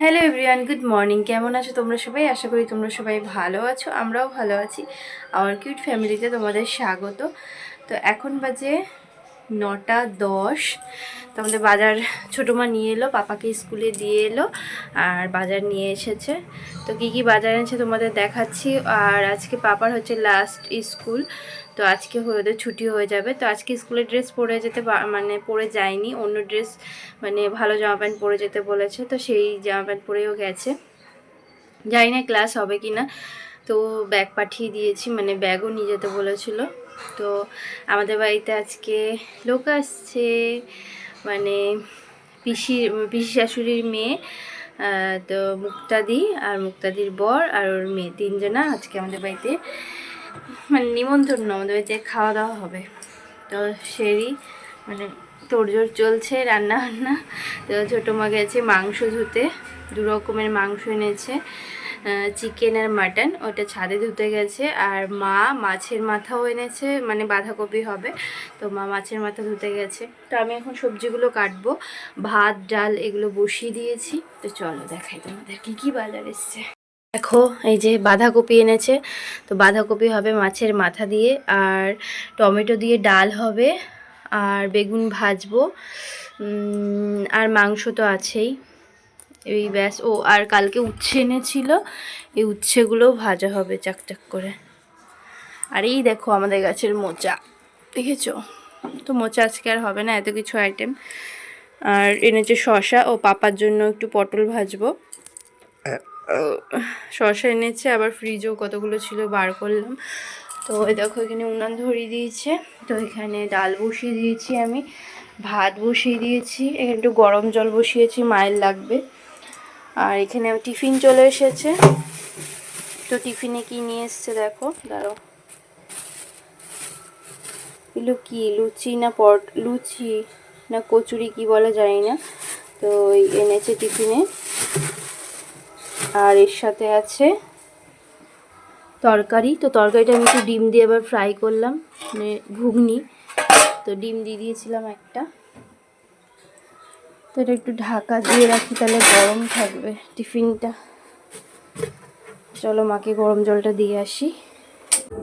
Hello everyone good morning কেমন আছো তোমরা সবাই? আশা করি তোমরা সবাই ভালো আছো, আমরাও ভালো আছি। আমার কিউট ফ্যামিলিতে তোমাদের স্বাগত। তো এখন বাজে নটা দশ। তো আমাদের বাজার ছোটো মা নিয়ে এলো, পাপাকে স্কুলে দিয়ে এলো আর বাজার নিয়ে এসেছে। তো কী কী বাজার এনেছে তোমাদের দেখাচ্ছি। আর আজকে পাপার হচ্ছে লাস্ট স্কুল তো আজকে ওদের ছুটি হয়ে যাবে। তো আজকে স্কুলের ড্রেস পরে যেতে মানে পরে যায়নি, অন্য ড্রেস মানে ভালো জামা প্যান্ট পরে যেতে বলেছে। তো সেই জামা প্যান্ট পরেও গেছে। জানি না ক্লাস হবে কি না তো ব্যাগ পাঠিয়ে দিয়েছি মানে ব্যাগও নিয়ে যেতে বলেছিল। তো আমাদের বাড়িতে আজকে লোক আসছে মানে পিসি পিসি শাশুড়ির মেয়ে তো মুক্তাদি আর মুক্তাদির বর আর ওর মেয়ে তিনজনা আজকে আমাদের বাড়িতে মানে নিমন্ত্রণ আমাদের বাড়িতে খাওয়া দাওয়া হবে। তো সেরই মানে তোড়জোড় চলছে রান্না বান্না তো ছোটো মা গেছে মাংস ধুতে, দু রকমের মাংস এনেছে। চিকেন আর মাটন ওটা ছাদে ধুতে গেছে। আর মা মাছের মাথাও এনেছে মানে বাঁধাকপি হবে। তো মা মাছের মাথা ধুতে গেছে। তো আমি এখন সবজিগুলো কাটবো। ভাত, ডাল এগুলো বসিয়ে দিয়েছি। তো চলো দেখাই তোমাদের কী কী বাজার এসছে। দেখো, এই যে বাঁধাকপি এনেছে। তো বাঁধাকপি হবে মাছের মাথা দিয়ে, আর টমেটো দিয়ে ডাল হবে, আর বেগুন ভাজবো। আর মাংস তো আছেই। এই ব্যাস, ও আর কালকে উচ্ছে এনেছিল, এই উচ্ছেগুলোও ভাজা হবে চাকচাক করে। আর এই দেখো আমাদের গাছের মোচা, দেখেছ? তো মোচা আজকে আর হবে না, এত কিছু আইটেম আর এনেছে শশা ও পাপার জন্য একটু পটল ভাজবো। শশা এনেছে, আবার ফ্রিজও কতগুলো ছিল বার করলাম। তো দেখো এখানে উনান ধরিয়ে দিয়েছে, তো এখানে ডাল বসিয়ে দিয়েছি আমি, ভাত বসিয়ে দিয়েছি, এখানে একটু গরম জল বসিয়েছি, মায়ের লাগবে। আর এখানে টিফিন চলে এসেছে। তো টিফিনে কি নিয়ে এসছে দেখো দাঁড়ো এগুলো কি, লুচি না পট, লুচি না কচুরি কি বলে জানি না তো এনেছে টিফিনে। আর এর সাথে আছে তরকারি। তো তরকারিটা আমি একটু ডিম দিয়ে এবার ফ্রাই করলাম মানে ঘুগনি। তো ডিম দিয়ে দিয়েছিলাম একটা। তো এটা একটু ঢাকা দিয়ে রাখি, তাহলে গরম থাকবে টিফিনটা। চলো মাকে গরম জলটা দিয়ে আসি।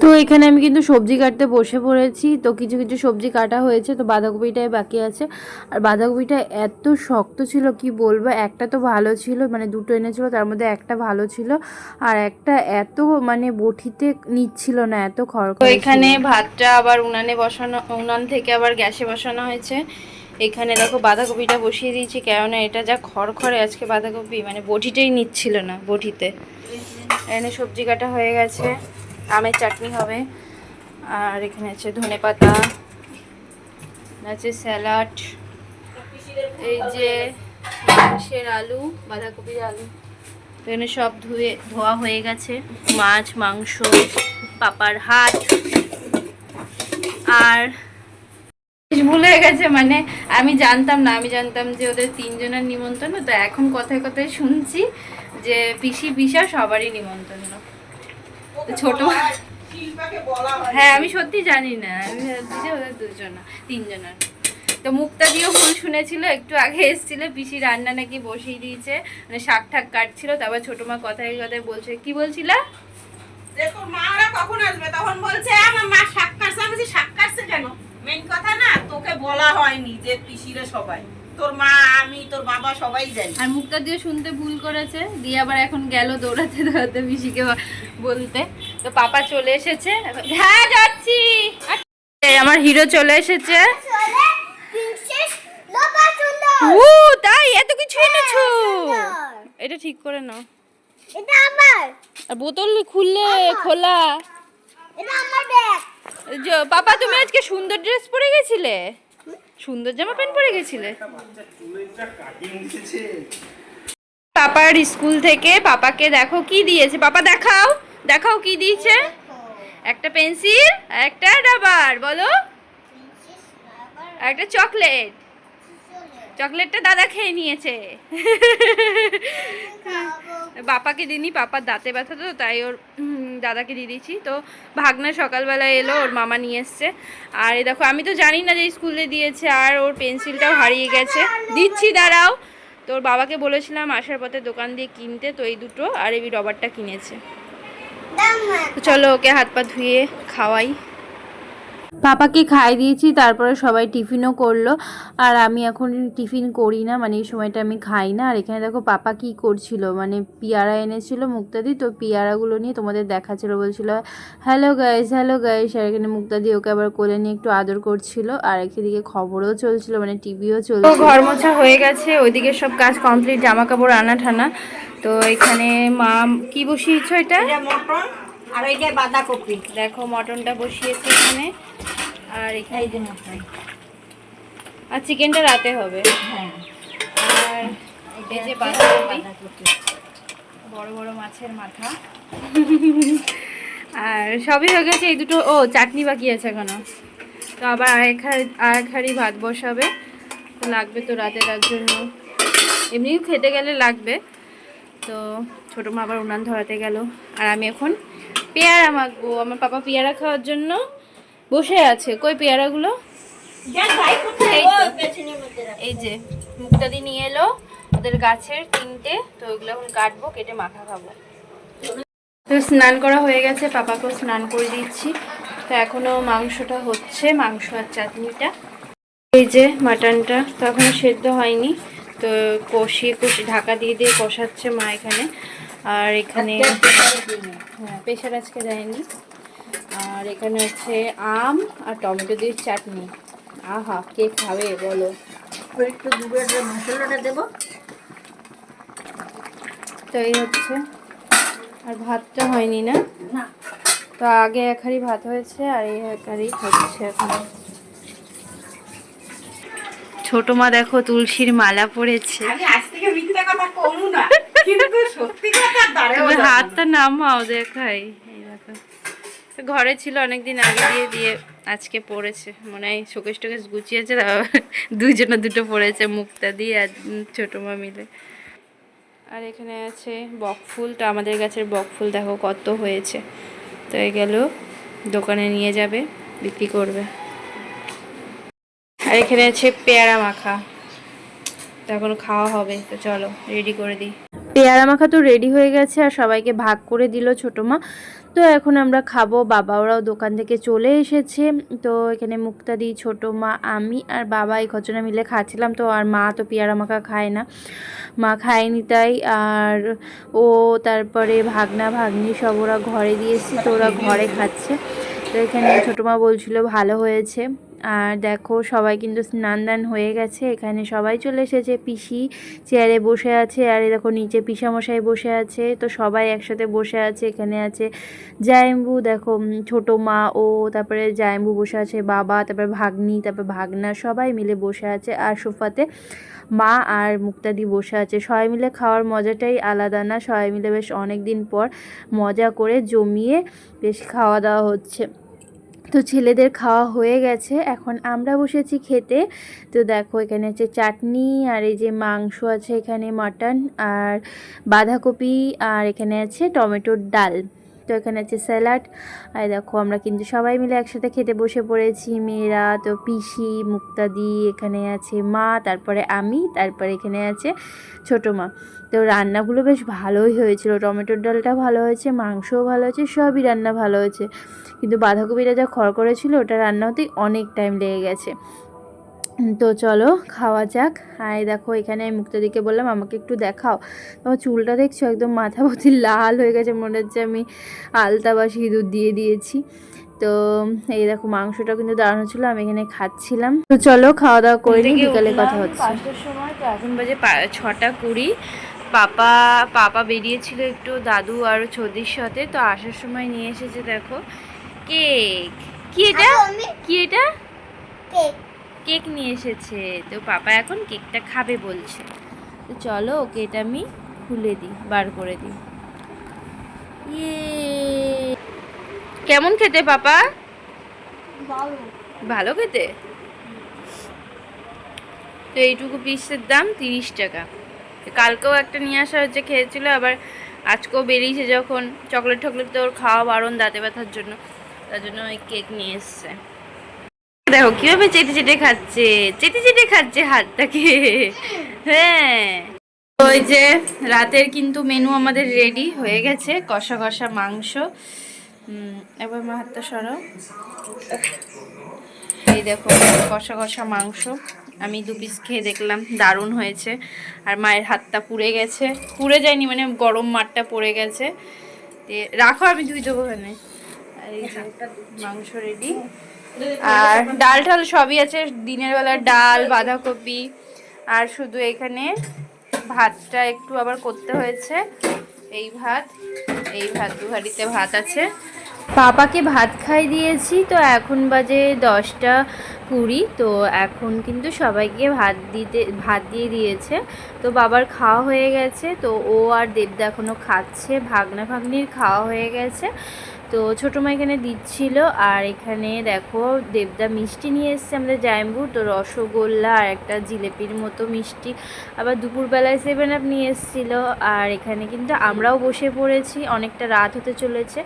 তো এখানে আমি কিন্তু সবজি কাটতে বসে পড়েছি। তো কিছু কিছু সবজি কাটা হয়েছে, তো বাঁধাকপিটাই বাকি আছে। আর বাঁধাকপিটা এত শক্ত ছিল, কি বলব? একটা তো ভালো ছিল মানে দুটো এনেছিল, তার মধ্যে একটা ভালো ছিল। আর একটা এত মানে বটিতে নিচ্ছিল না, এত খড় তো এখানে ভাতটা আবার উনানে বসানো, উনান থেকে আবার গ্যাসে বসানো হয়েছে। এখানে দেখো বাঁধাকপিটা বসিয়ে দিয়েছি, কেননা এটা যা খড়খড়ে আজকে বাঁধাকপি মানে বটিটাই নিচ্ছিল না বটিতে। এখানে সবজি কাটা হয়ে গেছে, আমের চাটনি হবে, আর এখানে আছে ধনে পাতা আছে স্যালাড, এই যে মাংসের আলু, বাঁধাকপির আলু। এখানে সব ধুয়ে, ধোয়া হয়ে গেছে, মাছ, মাংস, পাপার হাত, আর ভুলে গেছে মানে আমি জানতাম না আমি জানতাম যে ওদের তিনজনের নিমন্ত্রণ তো এখন কথায় কথায় শুনছি যে পিসি পিসা সবারই নিমন্ত্রণ। তো ছোট হ্যাঁ। আমি সত্যি জানি না আমি ভাবছি যে ওদের দুজনা তিনজনের। তো মুক্তা দিয়েও ভুল শুনেছিল একটু আগে এসেছিল পিসি রান্না নাকি বসিয়ে দিয়েছে মানে শাক ঠাক কাটছিল তারপর ছোট মা কথায় কথায় বলছে কি বলছিলা? যে তোর মারা কখন আসবে? তখন বলছে আমার মা শাক কাটছে। আমি শাক কাটছে কেন? হয়নি যে পিসিরে সবাই। তোর মা আমি তোর বাবা সবাই জানি। আর মুক্তা দিয়ে শুনতে ভুল করেছে দিয়ে আবার এখন গেল দৌড়াতে দৌড়াতে পিসিকে বলতে। তো পাপা চলে এসেছে। হ্যাঁ যাচ্ছি। আমার হিরো চলে এসেছে। ও তাই? এত কিছু এনেছো? এটা ঠিক করে নাও। এটা আমার। আর বোতল খুললে খোলা। এটা আমার ব্যাগ পাপা তুমি আজকে সুন্দর ড্রেস পরে গেছিলে? সুন্দর জামা প্যান্ট পরে গেছিলে? পাপার স্কুল থেকে পাপাকে দেখো কি দিয়েছে। পাপা দেখাও দেখাও কি দিয়েছে। একটা পেন্সিল একটা রাবার বলো। একটা চকলেট। চকলেটটা দাদা খেয়ে নিয়েছে। বাপাকে দিনি পাপার দাঁতে ব্যথা তো তাই ওর দাদাকে দিয়ে দিয়েছি। তো ভাগনা সকালবেলা এলো, ওর মামা নিয়ে এসছে। আর এ দেখো, আমি তো জানি না যে স্কুলে দিয়েছে, আর ওর পেন্সিলটাও হারিয়ে গেছে। দিচ্ছি, দাঁড়াও। তো ওর বাবাকে বলেছিলাম, আসার পথে দোকান দিয়ে কিনতে, তো এই দুটো, আর এই রবারটা কিনেছে। চলো ওকে হাত পা ধুয়ে খাওয়াই। পাপাকে খাই দিয়েছি তারপরে সবাই টিফিনও করল। আর আমি এখন টিফিন করি না মানে এই সময়টা আমি খাই না আর এখানে দেখো পাপা কি করছিল মানে পিয়ারা এনেছিল মুক্তাদি তো পিয়ারাগুলো নিয়ে তোমাদের দেখাচ্ছিল বলছিল হ্যালো গাইস হ্যালো গাইস আর এখানে মুক্তাদি ওকে আবার কোলে নিয়ে একটু আদর করছিল। আর একদিকে খবরও চলছিল মানে টিভিও চলছিল। ঘর মোছা হয়ে গেছে ওইদিকে সব কাজ কমপ্লিট জামা কাপড় আনা ঠানা তো এখানে মা কি বসিয়েছো এটা? এটা মটন। আর এইটা বাঁধাকপি। দেখো মটনটা বসিয়েছে এখানে। আর এখানে এই যে মটন। আর চিকেনটা রাতে হবে। হ্যাঁ। আর এই যে বাঁধাকপি। বাঁধাকপি। বড় বড় মাছের মাথা। আর সবই হয়ে গেছে এই দুটো ও চাটনি বাকি আছে এখনও। তো আবার আরেক হাড়ি আরেক হাঁড়ি ভাত বসাবে। তো লাগবে তো রাতে তার জন্য। এমনিও খেতে গেলে লাগবে। তো ছোটো মা আবার উনান ধরাতে গেল। আর আমি এখন পেয়ারা মাখবো। আমার পাপা পেয়ারা খাওয়ার জন্য বসে আছে। কই পেয়ারাগুলো? এই যে মুক্তাদি নিয়ে এলো। ওদের গাছের তিনটে তো ওইগুলো এখন কাটবো কেটে মাখা খাব। তো স্নান করা হয়ে গেছে পাপাকেও স্নান করে দিচ্ছি। তো এখনও মাংসটা হচ্ছে মাংস আর চাটনিটা। এই যে মাটনটা তো এখনও সেদ্ধ হয়নি। তো কষিয়ে কষি ঢাকা দিয়ে দিয়ে কষাচ্ছে মা এখানে। আর এখানে হ্যাঁ প্রেশার আজকে দেয়নি আর এখানে হচ্ছে আম আর টমেটো দিয়ে চাটনি। আহা কে খাবে বলো? একটু দুবের মশলাটা দেবো। তো এই হচ্ছে। আর ভাতটা হয়নি না? না। তো আগে এক হাঁড়ি ভাত হয়েছে আর এই এক হাঁড়ি হচ্ছে এখন। ছোট মা দেখো তুলসীর মালা পড়েছে আগে আজ থেকে মিথ্যা কথা কমু না। কিন্তু সত্যি কথা দাঁড়াও হাতটা নামাও দেখাই। এই দেখো। ঘরে ছিল অনেকদিন আগে দিয়ে দিয়ে আজকে পড়েছে। মনে হয় শোকেশ টোকেশ গুছিয়েছে দুজনে দুটো পড়েছে মুক্তা দিয়ে আর ছোট মা মিলে। আর এখানে আছে বকফুল তো আমাদের গাছের বকফুল দেখো কত হয়েছে। তো এই গেল দোকানে নিয়ে যাবে বিক্রি করবে। আর এখানে আছে পেয়ারা মাখা। তো এখন খাওয়া হবে তো চলো রেডি করে দিই। পেয়ারা মাখা তো রেডি হয়ে গেছে আর সবাইকে ভাগ করে দিল ছোটো মা। তো এখন আমরা খাব, বাবা ওরাও দোকান থেকে চলে এসেছে। তো এখানে মুক্তা দিই ছোটো মা, আমি আর বাবা এই খচনা মিলে খাচ্ছিলাম। তো আর মা তো পেয়ারা মাখা খায় না। মা খায়নি তাই আর ও তারপরে ভাগনা, ভাগ্নি সব ওরা ঘরে দিয়েছি, তো ওরা ঘরে খাচ্ছে। তো এখানে ছোটো মা বলছিল ভালো হয়েছে। আর দেখো সবাই কিন্তু স্নান দান হয়ে গেছে। এখানে সবাই চলে এসেছে। পিসি চেয়ারে বসে আছে আর দেখো নিচে পিসামশাই বসে আছে। তো সবাই একসাথে বসে আছে। এখানে আছে জায়ম্বু দেখো ছোট মা, ও, তারপরে জায়ম্বু বসে আছে, বাবা, তারপরে ভাগ্নি, তারপরে ভাগনা, সবাই মিলে বসে আছে। আর সোফাতে মা আর মুক্তাদি বসে আছে। সবাই মিলে খাওয়ার মজাটাই আলাদা না? সবাই মিলে বেশ অনেক দিন পর মজা করে জমিয়ে বেশ খাওয়া দাওয়া হচ্ছে। তো ছেলেদের খাওয়া হয়ে গেছে, এখন আমরা বসেছি খেতে। তো দেখো এখানে আছে চাটনি আর এই যে মাংস আছে এখানে, মাটন আর বাঁধাকপি আর এখানে আছে টমেটোর ডাল। তো এখানে আছে স্যালাড। আর দেখো, আমরা কিন্তু সবাই মিলে একসাথে খেতে বসে পড়েছি, মেয়েরা, তো পিসি, মুক্তাদি, এখানে আছে মা, তারপরে আমি, তারপরে এখানে আছে ছোটো মা। তো রান্নাগুলো বেশ ভালোই হয়েছিল, টমেটোর ডালটা ভালো হয়েছে, মাংসও ভালো হয়েছে, সবই রান্না ভালো হয়েছে। কিন্তু বাঁধাকপিটা যা খড় করেছিল, ওটা রান্না হতেই অনেক টাইম লেগে গেছে। তো চলো খাওয়া যাক। আর এই দেখো এখানে আমি মুক্তাদিকে বললাম আমাকে একটু দেখাও। তোমার চুলটা দেখছ? একদম মাথা ভর্তি লাল হয়ে গেছে মনে হচ্ছে আমি আলতা বা সিঁদুর দিয়ে দিয়েছি। তো এই দেখো মাংসটা কিন্তু দাঁড়ানো ছিল আমি এখানে খাচ্ছিলাম। তো চলো খাওয়া দাওয়া করে নিই বিকালে কথা হচ্ছে। পাঁচটার সময় তো এখন বাজে পা- ছটা কুড়ি। পাপা পাপা বেরিয়েছিল একটু দাদু আর ছদির সাথে তো আসার সময় নিয়ে এসেছে দেখো। কেক। কি এটা? আমি কি এটা? কেক। কেক নিয়ে এসেছে। তো পাপা এখন কেকটা খাবে বলছে। তো চলো ওকে এটা আমি খুলে দিই বার করে দিই। ইয়ে! কেমন খেতে পাপা? ভালো। ভালো খেতে? তো এইটুকু পিসের দাম তিরিশ টাকা। কালকেও একটা নিয়ে আসা হচ্ছে খেয়েছিল আবার আজকেও বেরিয়েছে যখন। চকলেট টকলেট তো ওর খাওয়া বারণ দাঁতে ব্যথার জন্য। তার জন্য ওই কেক নিয়ে এসছে। দেখো, কীভাবে চেটে চেটে খাচ্ছে? চেটে চেটে খাচ্ছে হাতটাকে। হ্যাঁ। ওই যে, রাতের কিন্তু মেনু আমাদের রেডি হয়ে গেছে, কষা কষা মাংস। এবার মা হাতটা সরাও। এই দেখো, কষা কষা মাংস। আমি দু পিস খেয়ে দেখলাম, দারুণ হয়েছে। আর মায়ের হাতটা পুড়ে গেছে। পুড়ে যায়নি মানে গরম মাঠটা পড়ে গেছে। রাখো, আমি ধুই দেবো ওখানে। মাংস রেডি। আর ডাল ঠাল সবই আছে, দিনের বেলা ডাল, বাঁধাকপি, আর শুধু এখানে ভাতটা একটু আবার করতে হয়েছে। এই ভাত এই ভাত, দু হাঁড়িতে ভাত আছে। পাপাকে ভাত খাই দিয়েছি, তো এখন বাজে দশটা কুড়ি, তো এখন কিন্তু সবাইকে ভাত দিতে, ভাত দিয়ে দিয়েছে। তো বাবার খাওয়া হয়ে গেছে, তো ও আর দেবদা এখনও খাচ্ছে, ভাগনা ভাগ্নির খাওয়া হয়ে গেছে। তো ছোটো মা এখানে দিচ্ছিল, আর এখানে দেখো দেবদা মিষ্টি নিয়ে এসছে আমাদের জায়ম্বু তো রসগোল্লা আর একটা জিলেপির মতো মিষ্টি। আবার দুপুরবেলায় সেভেন আপ নিয়ে এসেছিল, আর এখানে কিন্তু আমরাও বসে পড়েছি, অনেকটা রাত হতে চলেছে।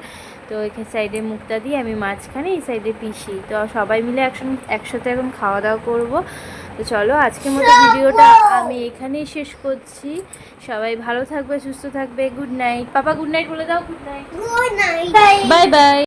তো এখানে সাইডে মুখটা দিয়ে আমি মাঝখানে এই সাইডে পিসি তো সবাই মিলে একসঙ্গে একসাথে এখন খাওয়া দাওয়া করব। তো চলো আজকের মতো ভিডিওটা আমি এখানেই শেষ করছি। সবাই ভালো থাকবে সুস্থ থাকবে। Good night. পাপা গুড নাইট বলে দাও। Good night. Good night. Bye bye.